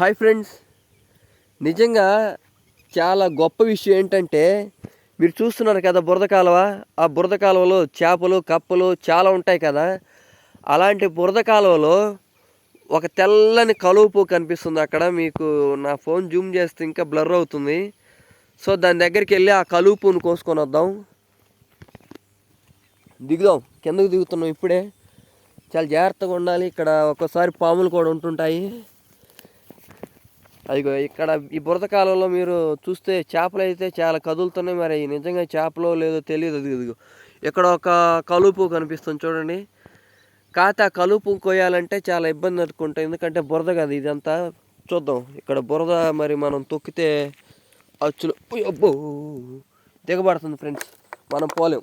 Hi friends. నిజంగా చాలా గొప్ప విషయం ఏంటంటే మీరు చూస్తున్నారు కదా బురద కాలువ. ఆ బురద కాలువలో చేపలు కప్పలు చాలా ఉంటాయి కదా. అలాంటి బురద కాలువలో ఒక తెల్లని కలుపు కనిపిస్తుంది అక్కడ. మీకు నా ఫోన్ జూమ్ చేస్తే ఇంకా బ్లర్ అవుతుంది. సో దాని దగ్గరికి వెళ్ళి ఆ కలుపును కోసుకొని వద్దాం. దిగుదాం. కిందకు దిగుతున్నాం ఇప్పుడే. చాలా జాగ్రత్తగా ఉండాలి. ఇక్కడ ఒక్కోసారి పాములు కూడా ఉంటుంటాయి. అదిగో ఇక్కడ ఈ బురద కాలంలో మీరు చూస్తే చేపలు అయితే చాలా కదులుతున్నాయి మరి. నిజంగా చేపలో లేదో తెలియదు. అది ఇదిగో ఇక్కడ ఒక కలుపు కనిపిస్తుంది చూడండి. కాత కలుపు కొయ్యాలంటే చాలా ఇబ్బంది అనుకుంటాం. ఎందుకంటే బురద కదా ఇదంతా. చూద్దాం. ఇక్కడ బురద మరి మనం తొక్కితే అచ్చులు. అబ్బో. దిగబడుతుంది ఫ్రెండ్స్. మనం పోలేం.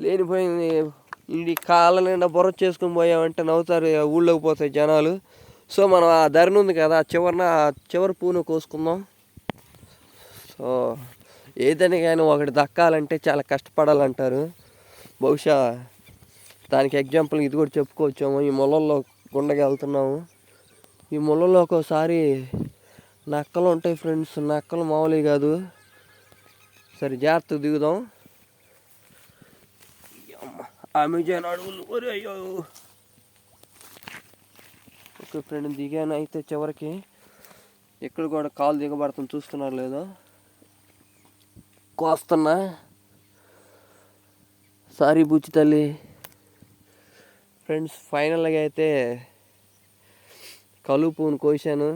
లేనిపోయింది ఇది కాళ్ళ నిండా బుర్ర చేసుకుని పోయామంటే నవ్వుతారు. ఊళ్ళోకి పోతాయి జనాలు. సో మనం ఆ ధరను ఉంది కదా చివరిన చివరి పూను కోసుకుందాం. సో ఏదని కానీ ఒకటి దక్కాలంటే చాలా కష్టపడాలంటారు. బహుశా దానికి ఎగ్జాంపుల్ ఇది కూడా చెప్పుకోవచ్చాము ఈ మొలల్లో గుండకి వెళ్తున్నాము. ఈ మొలలో ఒక్కోసారి నక్కలు ఉంటాయి ఫ్రెండ్స్ నక్కలు మామూలు కాదు. సరే జాగ్రత్త దిగుదాం. అమెజాన్ అడవులు అయ్యో. ఓకే ఫ్రెండ్ దిగాను అయితే చివరికి ఎక్కడ కూడా కాలు దిగబడుతుంది చూస్తున్నారు లేదో? కోస్తున్నా. సారీ బుచ్చి తల్లి. ఫ్రెండ్స్ ఫైనల్గా అయితే కలుపును కోసాను.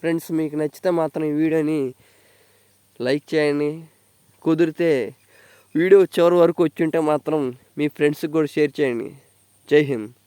ఫ్రెండ్స్ మీకు నచ్చితే మాత్రం ఈ వీడియోని లైక్ చేయండి. కుదిరితే వీడియో చివరి వరకు వచ్చి ఉంటే మాత్రం మీ ఫ్రెండ్స్కి కూడా షేర్ చేయండి. జై హింద్.